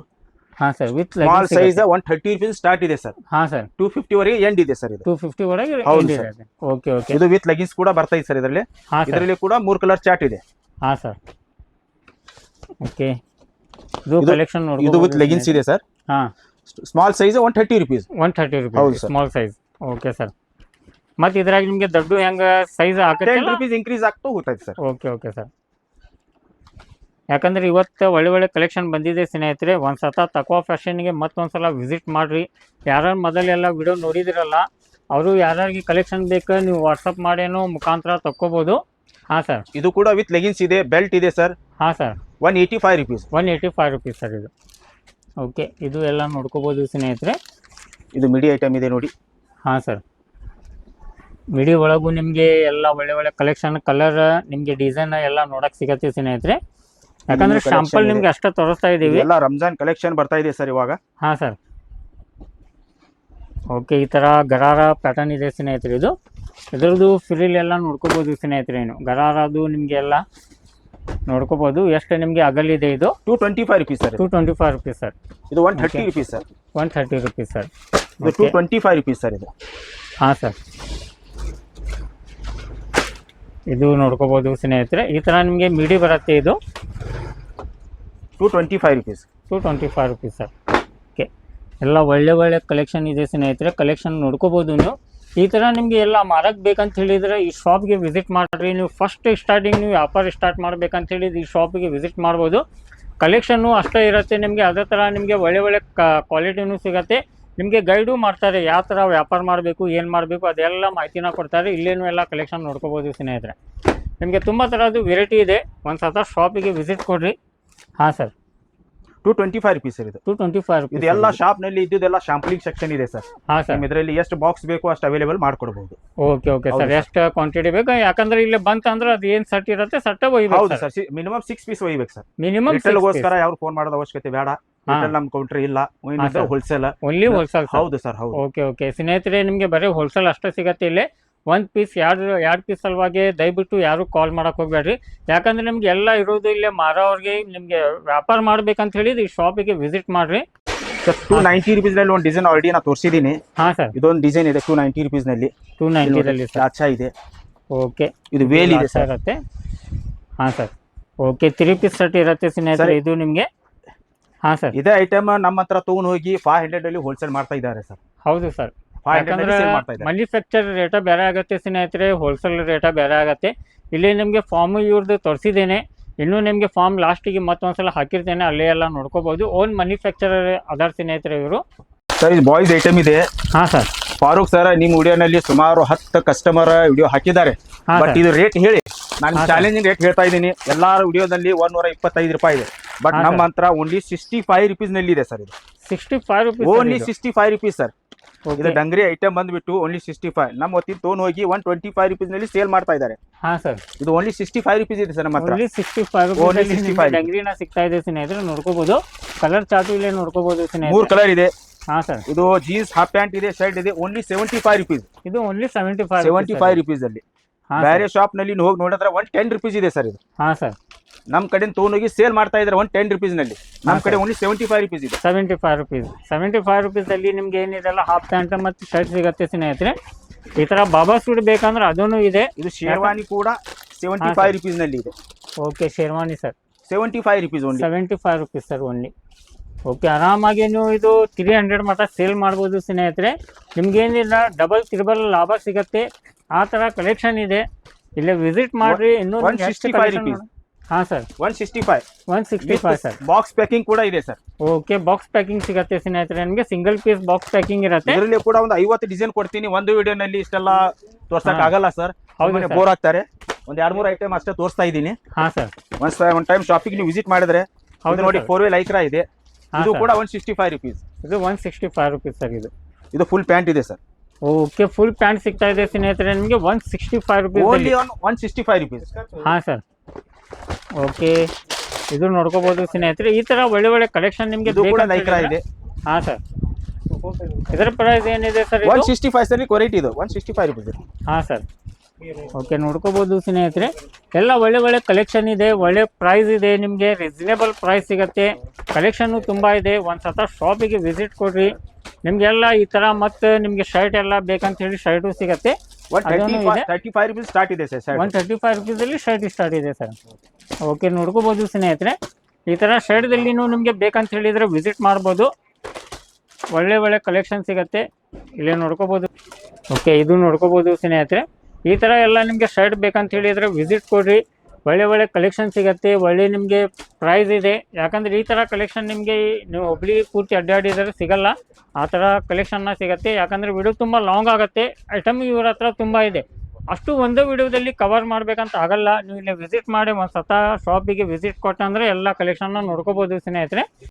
ಹಾ sir with small size one thirty rupees start ಇದೆ ಸರ್ ಹಾ ಸರ್ ಟೂ ಫಿಫ್ಟಿ ವರೆಗೆ ಎಂಡ್ ಇದೆ ಸರ್ ಇದು. ಟೂ ಫಿಫ್ಟಿ ವರೆಗೆ ಹೌದು ಇದೆ ಓಕೆ ಓಕೆ ಇದು ವಿತ್ ಲೆಗಿನ್ಸ್ ಕೂಡ ಬರ್ತಾ ಇದೆ ಸರ್ ಇದರಲ್ಲಿ. ಇದರಲ್ಲಿ ಕೂಡ ಮೂರು ಕಲರ್ ಚಾರ್ಟ್ ಇದೆ. ಹಾ ಸರ್ ಓಕೆ ಇದು ಕಲೆಕ್ಷನ್ ನೋಡಿ ಇದು ವಿತ್ ಲೆಗಿನ್ಸ್ ಇದೆ ಸರ್ ಹಾ. Small size one thirty rupees one thirty ಹೌದು rupees sir. Small size okay sir ಮತ್ತೆ ಇದ್ರಾಗ ನಿಮ್ಗೆ ದೊಡ್ಡ ಹೆಂಗ ಸೈಜ್ ಟೆನ್ ಹಾಕತ್ತೆ ರುಪೀಸ್ ಇನ್ಕ್ರೀಸ್ ಆಗ್ತಾ ಹೋಗ್ತೈತೆ ಸರ್ ಓಕೆ ಓಕೆ ಸರ್ ಯಾಕಂದ್ರೆ ಇವತ್ತು ಒಳ್ಳೆ ಒಳ್ಳೆ ಕಲೆಕ್ಷನ್ ಬಂದಿದೆ ಸ್ನೇಹಿತರೆ. ಒಂದು ಸತ ತಕ್ವಾ ಫ್ಯಾಷನ್ಗೆ ಮತ್ತೊಂದು ಸಲ ವಿಸಿಟ್ ಮಾಡಿರಿ. ಯಾರ್ಯಾರು ಮೊದಲೆಲ್ಲ ವಿಡಿಯೋ ನೋಡಿದಿರಲ್ಲ ಅವರು ಯಾರ್ಯಾರಿಗೆ ಕಲೆಕ್ಷನ್ ಬೇಕು ನೀವು ವಾಟ್ಸಪ್ ಮಾಡೇನೋ ಮುಖಾಂತರ ತಕ್ಕೋಬೋದು. ಹಾಂ ಸರ್ ಇದು ಕೂಡ ವಿತ್ ಲೆಗಿನ್ಸ್ ಇದೆ ಬೆಲ್ಟ್ ಇದೆ ಸರ್ ಹಾಂ sir one eighty five rupees one eighty five rupees sir ಇದು. ಓಕೆ ಇದು ಎಲ್ಲ ನೋಡ್ಕೋಬೋದು ಸ್ನೇಹಿತರೆ. ಇದು ಮಿಡಿ ಐಟಮ್ ಇದೆ ನೋಡಿ. ಹಾಂ ಸರ್. ಮಿಡಿ ಒಳಗೂ ನಿಮಗೆ ಎಲ್ಲ ಒಳ್ಳೆ ಒಳ್ಳೆ ಕಲೆಕ್ಷನ್ ಕಲರ್ ನಿಮಗೆ ಡಿಸೈನ್ ಎಲ್ಲ ನೋಡಕ್ಕೆ ಸಿಗತ್ತೆ ಸ್ನೇಹಿತರೆ. ಯಾಕಂದ್ರೆ ಸ್ಯಾಂಪಲ್ ಶಾಂಪಲ್. ನಿಮ್ಗೆ ಅಷ್ಟೇ ತೋರಿಸ್ತಾ ಇದ್ದೀವಿ ಎಲ್ಲ ರಂಜಾನ್ ಕಲೆಕ್ಷನ್ ಬರ್ತಾ ಇದೆ ಸರ್ ಇವಾಗ. ಹಾಂ ಸರ್. ಓಕೆ ಈ ಥರ ಗರಾರ ಪ್ಯಾಟರ್ನ್ ಇದೆ ಸ್ನೇಹಿತರೆ ಇದು. ಇದರದ್ದು ಫ್ರಿಲ್ ಎಲ್ಲ ನೋಡ್ಕೋಬೋದು ಸ್ನೇಹಿತರೆ ಏನು ಗರಾರದು ನಿಮಗೆ ಎಲ್ಲ ನೋಡ್ಕೋಬೋದು. ಎಷ್ಟು ನಿಮಗೆ ಅಗಲಿದೆ ಇದು? Two twenty five rupees sir two twenty five rupees sir ಇದು one thirty rupees sir one thirty rupees sir ಇದು two twenty five rupees sir ಇದು. ಹಾಂ ಸರ್ ಇದು ನೋಡ್ಕೋಬೋದು ಸ್ನೇಹಿತರೆ. ಈ ಥರ ನಿಮಗೆ ಮಿಡಿ ಬರುತ್ತೆ ಇದು? Two twenty five rupees two twenty five rupees sir okay ಎಲ್ಲ ಒಳ್ಳೆ ಒಳ್ಳೆ ಕಲೆಕ್ಷನ್ ಇದೆ ಸ್ನೇಹಿತರೆ. ಕಲೆಕ್ಷನ್ ನೋಡ್ಕೋಬೋದು ನೀವು. ಈ ಥರ ನಿಮಗೆ ಎಲ್ಲ ಮಾರಕ್ಕೆ ಬೇಕಂತ ಹೇಳಿದರೆ ಈ ಶಾಪ್ಗೆ ವಿಸಿಟ್ ಮಾಡಿರಿ. ನೀವು ಫಸ್ಟ್ ಸ್ಟಾರ್ಟಿಂಗ್ ನೀವು ವ್ಯಾಪಾರ ಸ್ಟಾರ್ಟ್ ಮಾಡ್ಬೇಕಂತ ಹೇಳಿದ್ರೆ ಈ ಶಾಪಿಗೆ ವಿಸಿಟ್ ಮಾಡ್ಬೋದು. ಕಲೆಕ್ಷನ್ನು ಅಷ್ಟೇ ಇರುತ್ತೆ ನಿಮಗೆ. ಅದೇ ಥರ ನಿಮಗೆ ಒಳ್ಳೆ ಒಳ್ಳೆ ಕ್ವಾಲಿಟಿನೂ ಸಿಗುತ್ತೆ. ನಿಮಗೆ ಗೈಡು ಮಾಡ್ತಾರೆ ಯಾವ ಥರ ವ್ಯಾಪಾರ ಮಾಡಬೇಕು, ಏನು ಮಾಡಬೇಕು, ಅದೆಲ್ಲ ಮಾಹಿತಿನ ಕೊಡ್ತಾರೆ. ಇಲ್ಲೇನು ಎಲ್ಲ ಕಲೆಕ್ಷನ್ ನೋಡ್ಕೋಬೋದು ಸ್ನೇಹಿತರೆ. ನಿಮಗೆ ತುಂಬ ಥರದ್ದು ವೆರೈಟಿ ಇದೆ. ಒಂದು ಸತ ಶಾಪಿಗೆ ವಿಸಿಟ್ ಕೊಡಿರಿ. ಹಾಂ sir two twenty five rupees ಇದೆ ಟು ಟ್ವೆಂಟಿ ಫೈವ್ ಇದೆಲ್ಲ ಶಾಪ್ನಲ್ಲಿ ಇದ್ದಿದ್ದೆಲ್ಲ ಶಾಂಪ್ಲಿಂಗ್ ಸೆಕ್ಷನ್ ಇದೆ ಸರ್. ಹಾ ಸರ್. ಇದರಲ್ಲಿ ಎಷ್ಟು ಬಾಕ್ಸ್ ಬೇಕು ಅಷ್ಟು ಅವೈಲೇಬಲ್ ಮಾಡ್ಕೊಡ್ಬಹುದು ಓಕೆ ಓಕೆ ಸರ್. ಎಷ್ಟು ಕ್ವಾಂಟಿಟಿ ಬೇಕು ಯಾಕಂದ್ರೆ ಇಲ್ಲಿ ಬಂತಂದ್ರೆ ಅದು ಏನ್ ಸಟ್ ಇರುತ್ತೆ ಸಟ್ಟ ಒಯ್ಬೇಕು ಹೌದು ಸರ್. ಮಿನಿಮಮ್ ಸಿಕ್ಸ್ ಪೀಸ್ ಒಯ್ಬೇಕು ಸರ್. ಮಿನಿಮಮ್ ಗೋಸ್ಕರ ಯಾರು ಫೋನ್ ಮಾಡೋದು ಅವಶ್ಯಕತೆ ಬೇಡ. ನಮ್ ಕೌಂಟ್ರಿ ಇಲ್ಲ. ಹೋಲ್ಸೇಲ್ ಓನ್ಲಿ ಹೋಲ್ಸೇಲ್ ಹೌದು ಸರ್. ಹೌದು. ಓಕೆ ಓಕೆ ಸ್ನೇಹಿತರೆ ನಿಮಗೆ ಬರೀ ಹೋಲ್ಸೇಲ್ ಅಷ್ಟೇ ಸಿಗತ್ತೆ ಇಲ್ಲಿ. ಒಂದು ಪೀಸ್ ಎರಡು ಎರಡು ಪೀಸ್ ಸಲುವಾಗಿ ದಯವಿಟ್ಟು ಯಾರು ಕಾಲ್ ಮಾಡೋಕೆ ಹೋಗ್ಬೇಡ್ರಿ. ಯಾಕಂದರೆ ನಿಮ್ಗೆ ಎಲ್ಲ ಇರೋದು ಇಲ್ಲೇ ಮಾರೋರಿಗೆ ನಿಮಗೆ ವ್ಯಾಪಾರ ಮಾಡ್ಬೇಕಂತ ಹೇಳಿದ್ರೆ ಈ ಶಾಪಿಗೆ ವಿಸಿಟ್ ಮಾಡಿರಿ. ಸರ್ ಟೂ ನೈಂಟಿ ರುಪೀಸ್ನಲ್ಲಿ ಒಂದು ಡಿಸೈನ್ ಆಲ್ರೆಡಿ ನಾನು ತೋರಿಸಿದ್ದೀನಿ ಹಾಂ ಸರ್. ಇದೊಂದು ಡಿಸೈನ್ ಇದೆ ಟೂ ನೈಂಟಿ ರುಪೀಸ್ನಲ್ಲಿ ಟೂ ನೈಂಟಿನಲ್ಲಿ ಅಚ್ಚಾ ಇದೆ ಓಕೆ ಇದು ವೇಲ್ ಇದೆ ಸರ್. ಇರುತ್ತೆ ಹಾಂ sir. Okay three piece set ಇರುತ್ತೆ ಸ್ನೇಹಿತರೆ ಇದು ನಿಮಗೆ? ಹಾಂ ಸರ್. ಇದೇ ಐಟಮ್ ನಮ್ಮ ಹತ್ರ ತೊಗೊಂಡು ಹೋಗಿ ಫೈವ್ ಹಂಡ್ರೆಡಲ್ಲಿ ಹೋಲ್ಸೇಲ್ ಮಾಡ್ತಾ ಇದ್ದಾರೆ ಸರ್. ಹೌದು ಸರ್. ಮ್ಯಾನುಫ್ಯಾಕ್ಚರ್ ರೇಟ ಬೇರೆ ಆಗುತ್ತೆ ಸ್ನೇಹಿತರೆ ಹೋಲ್ಸೇಲ್ ರೇಟ ಬೇರೆ ಆಗುತ್ತೆ. ಇಲ್ಲಿ ನಿಮಗೆ ಫಾರ್ಮ್ ಇವ್ರದ್ದು ತೋರಿಸಿದ್ದೇನೆ. ಇನ್ನೂ ನಿಮಗೆ ಫಾರ್ಮ್ ಲಾಸ್ಟಿಗೆ ಮತ್ತೊಂದ್ಸಲ ಹಾಕಿರ್ತೇನೆ ಅಲ್ಲೇ ಎಲ್ಲ ನೋಡ್ಕೋಬಹುದು ಓನ್ ಮ್ಯಾನುಫ್ಯಾಕ್ಚರರ್ ಅದರ್ ಸ್ನೇಹಿತರೆ ಇವರು. ಸರ್ ಇದು ಬಾಯ್ಸ್ ಐಟಮ್ ಇದೆ. ಹಾ ಸರ್ ಫಾರೂಕ್ ಸರ್ ನಿಮ್ಮ ವಿಡಿಯೋನಲ್ಲಿ ಸುಮಾರು ಹತ್ತು ಕಸ್ಟಮರ್ ವಿಡಿಯೋ ಹಾಕಿದ್ದಾರೆ. ಬಟ್ ಇದು ರೇಟ್ ಹೇಳಿ. ನಾನು ಚಾಲೆಂಜಿಂಗ್ ರೇಟ್ ಹೇಳ್ತಾ ಇದ್ದೀನಿ. ಎಲ್ಲಾರ ವಿಡಿಯೋದಲ್ಲಿ ಒಂದೂರ ಇಪ್ಪತ್ತೈದು ರೂಪಾಯಿ ಇದೆ. ಬಟ್ ನಮ್ಮ. ಹತ್ರ ಓನ್ಲಿ ಸಿಕ್ಸ್ಟಿ ಫೈವ್ ರುಪೀಸ್ನಲ್ಲಿ ಇದೆ. ಸರ್ ಇದು sixty five only sixty five rupees sir ಇದು ಡಂಗ್ರಿ ಐಟಮ್ ಬಂದ್ಬಿಟ್ಟು ಓನ್ಲಿ ಸಿಕ್ಸ್ಟಿ ಫೈವ್ ನಮ್ಮ ಹೊತ್ತಿನ ತೋನ್ ಹೋಗಿ ಒನ್ ಟ್ವೆಂಟಿ ಫೈವ್ ರುಪೀಸ್ನಲ್ಲಿ ಸೇಲ್ ಮಾಡ್ತಾ ಇದ್ದಾರೆ ಹಾ ಸರ್ ಇದು ಓನ್ಲಿ ಸಿಕ್ಸ್ಟಿ ಫೈವ್ ರುಪೀಸ್ ಇದೆ ಸರ್ ನಮ್ಮ ಹತ್ರ. ಓನ್ಲಿ ಸಿಕ್ಸ್ಟಿ ಫೈವ್ ರುಪೀಸ್ 65 ಡಂಗ್ರಿನ ಸಿಗ್ತಾ ಇದೆ ಸ್ನೇಹಿತರೆ. ನೋಡ್ಕೋಬಹುದು ಕಲರ್ ಚಾರ್ಟು ಇಲ್ಲೇ ನೋಡ್ಕೋಬಹುದು ಮೂರ್ ಸ್ನೇಹಿತರೆ. ಕಲರ್ ಇದೆ. ಹಾ ಸರ್ ಇದು ಜೀನ್ಸ್ ಹಾಫ್ ಪ್ಯಾಂಟ್ ಇದೆ ಶರ್ಟ್ ಇದೆ ಓನ್ಲಿ ಸೆವೆಂಟಿ ಫೈವ್ ರುಪೀಸ್ ಇದು only seventy five seventy five rupees ಅಲ್ಲಿ. ಬೇರೆ ಶಾಪ್ನಲ್ಲಿ ಹೋಗಿ ನೋಡಿದ್ರೆ ಒನ್ ಟೆನ್ ರುಪೀಸ್ ಇದೆ ಸರ್ ಇದು. ಹಾ ಸರ್ ನಮ್ಮ ಕಡೆ ತೊಗೊಂಡೋಗಿ ಸೇಲ್ ಮಾಡ್ತಾ ಇದ್ರೆ ಒನ್ ಟೆನ್ ರುಪೀಸ್ನಲ್ಲಿ. ನಮ್ಮ ಕಡೆ ಓನ್ಲಿ ಸೆವೆಂಟಿ ಫೈವ್ ರುಪೀಸ್ ಇದೆ. Seventy five rupees seventy five rupees ಅಲ್ಲಿ ನಿಮ್ಗೆ ಏನಿದೆಲ್ಲ ಹಾಫ್ ಪ್ಯಾಂಟ್ ಮತ್ತು ಶರ್ಟ್ ಸಿಗತ್ತೆ ಸ್ನೇಹಿತರೆ. ಈ ತರ ಬಾಬಾ ಸೂಟ್ ಬೇಕಂದ್ರೆ ಅದೂ ಇದೆ. ಇದು ಶೇರ್ವಾನಿ ಕೂಡ ಸೆವೆಂಟಿ ಫೈವ್ ರುಪೀಸ್ನಲ್ಲಿ ಇದೆ. Okay sherwani sir seventy five rupees only seventy five rupees sir only okay ಆರಾಮಾಗಿ ನೀವು ಇದು ತ್ರೀ ಹಂಡ್ರೆಡ್ ಮಟ್ಟ ಸೇಲ್ ಮಾಡ್ಬೋದು ಸ್ನೇಹಿತರೆ. ನಿಮ್ಗೇನಿಲ್ಲ ಡಬಲ್ ತ್ರಿಬಲ್ ಲಾಭ ಸಿಗತ್ತೆ. ಆ ಥರ ಕಲೆಕ್ಷನ್ ಇದೆ. ಇಲ್ಲೇ ವಿಸಿಟ್ ಮಾಡ್ರಿ. ಇನ್ನೂ ಸಿಕ್ಸ್ಟಿ ಫೈವ್ rupees. ಹಾಂ sir one sixty five one sixty five sir box packing ಕೂಡ ಇದೆ ಸರ್ ಓಕೆ ಬಾಕ್ಸ್ ಪ್ಯಾಕಿಂಗ್ ಸಿಗುತ್ತೆ ಸ್ನೇಹಿತರೆ ನಿಮಗೆ ಸಿಂಗಲ್ ಪೀಸ್ ಬಾಕ್ಸ್ ಪ್ಯಾಕಿಂಗ್ ಇರುತ್ತೆ. ಇದರಲ್ಲಿ ಕೂಡ ಒಂದು ಐವತ್ತು ಡಿಸೈನ್ ಕೊಡ್ತೀನಿ. ಒಂದು ವಿಡಿಯೋನಲ್ಲಿ ಇಷ್ಟೆಲ್ಲ ತೋರ್ಸಕ್ ಆಗಲ್ಲ ಸರ್ ಹೌದು. ಬೋರ್ ಆಗ್ತಾರೆ. ಒಂದ್ ಎರಡ್ ಮೂರು ಐಟಮ್ ಅಷ್ಟೇ ತೋರಿಸ್ತಾ ಇದ್ದೀನಿ. ಹಾಂ ಸರ್ ಒಂದ್ ಒನ್ ಟೈಮ್ ಶಾಪಿಂಗ್ ನೀವು ವಿಸಿಟ್ ಮಾಡಿದ್ರೆ ಹೌದು ನೋಡಿ. ಫೋರ್ ವೇ ಲೈಕ್ರಾ ಇದೆ. ಇದು ಕೂಡ ಒನ್ ಸಿಕ್ಸ್ಟಿ ಫೈವ್ ರುಪೀಸ್ ಇದು one sixty five rupees sir ಇದು. ಇದು ಫುಲ್ ಪ್ಯಾಂಟ್ ಇದೆ ಸರ್ ಓಕೆ ಫುಲ್ ಪ್ಯಾಂಟ್ ಸಿಗ್ತಾ ಇದೆ ಸ್ನೇಹಿತರೆ ನಿಮಗೆ one sixty five rupees only one one sixty five rupees ಹಾಂ ಸರ್ ಓಕೆ. ಇದು ನೋಡ್ಕೋಬಹುದು ಸ್ನೇಹಿತರೆ. ಈ ತರ ಒಳ್ಳೆ ಒಳ್ಳೆ ಕಲೆಕ್ಷನ್ ನಿಮಗೆ ಇದು ಕೂಡ ಲೈಕ್ರಾ ಇದೆ. ಹಾಂ ಸರ್ ಇದರ ಪ್ರೈಸ್ ಏನಿದೆ sir one sixty five sir quality ಇದು. ಒನ್ ಸಿಕ್ಸ್ಟಿ ಫೈವ್ ರುಪೀಸ್ ಹಾಂ ಸರ್ ಓಕೆ ನೋಡ್ಕೋಬಹುದು ಸ್ನೇಹಿತರೆ. ಎಲ್ಲ ಒಳ್ಳೆ ಒಳ್ಳೆ ಕಲೆಕ್ಷನ್ ಇದೆ ಒಳ್ಳೆ ಪ್ರೈಸ್ ಇದೆ ನಿಮಗೆ ರೀಸನೇಬಲ್ ಪ್ರೈಸ್ ಸಿಗತ್ತೆ. ಕಲೆಕ್ಷನ್ನು ತುಂಬ ಇದೆ. ಒಂದು ಸತ ಶಾಪಿಗೆ ವಿಸಿಟ್ ಕೊಡ್ರಿ. ನಿಮಗೆಲ್ಲ ಈ ಥರ ಮತ್ತು ನಿಮಗೆ ಶರ್ಟ್ ಎಲ್ಲ ಬೇಕಂತ ಹೇಳಿ ಶರ್ಟು ಸಿಗತ್ತೆ. ತರ್ಟಿ ಫೈವ್ ರುಪೀಸ್ ಸ್ಟಾರ್ಟ್ ಇದೆ. ಸರ್ ಒನ್ ತರ್ಟಿ ಫೈವ್ ರುಪೀಸಲ್ಲಿ ಶರ್ಟ್ ಸ್ಟಾರ್ಟ್ ಇದೆ ಸರ್. ಓಕೆ ನೋಡ್ಕೋಬೋದು ಸ್ನೇಹಿತರೆ. ಈ ಥರ ಶರ್ಟ್ದಲ್ಲಿನೂ ನಿಮಗೆ ಬೇಕಂತ ಹೇಳಿದರೆ ವಿಸಿಟ್ ಮಾಡ್ಬೋದು. ಒಳ್ಳೆ ಒಳ್ಳೆ ಕಲೆಕ್ಷನ್ ಸಿಗತ್ತೆ. ಇಲ್ಲೇ ನೋಡ್ಕೋಬೋದು. ಓಕೆ ಇದು ನೋಡ್ಕೋಬೋದು ಸ್ನೇಹಿತರೆ. ಈ ಥರ ಎಲ್ಲ ನಿಮಗೆ ಶರ್ಟ್ ಬೇಕಂತ ಹೇಳಿದರೆ ವಿಸಿಟ್ ಕೊಡಿರಿ. ಒಳ್ಳೆ ಒಳ್ಳೆ ಕಲೆಕ್ಷನ್ ಸಿಗುತ್ತೆ, ಒಳ್ಳೆ ನಿಮಗೆ ಪ್ರೈಸ್ ಇದೆ. ಯಾಕಂದರೆ ಈ ಥರ ಕಲೆಕ್ಷನ್ ನಿಮಗೆ ನೀವು ಹುಬ್ಳಿ ಪೂರ್ತಿ ಅಡ್ಡಾಡಿದರೆ ಸಿಗಲ್ಲ. ಆ ಥರ ಕಲೆಕ್ಷನ್ನ ಸಿಗುತ್ತೆ. ಯಾಕಂದರೆ ವಿಡಿಯೋ ತುಂಬ ಲಾಂಗ್ ಆಗುತ್ತೆ. ಐಟಮ್ ಇವ್ರ ಹತ್ರ ತುಂಬ ಇದೆ. ಅಷ್ಟು ಒಂದೇ ವಿಡಿಯೋದಲ್ಲಿ ಕವರ್ ಮಾಡಬೇಕಂತ ಆಗಲ್ಲ. ನೀವು ಇಲ್ಲಿ ವಿಸಿಟ್ ಮಾಡಿ ಒಂದು ಸತ ಶಾಪಿಗೆ ವಿಸಿಟ್ ಕೊಟ್ಟಂದರೆ ಎಲ್ಲ ಕಲೆಕ್ಷನ್ನ ನೋಡ್ಕೋಬೋದು ಸ್ನೇಹಿತರೆ.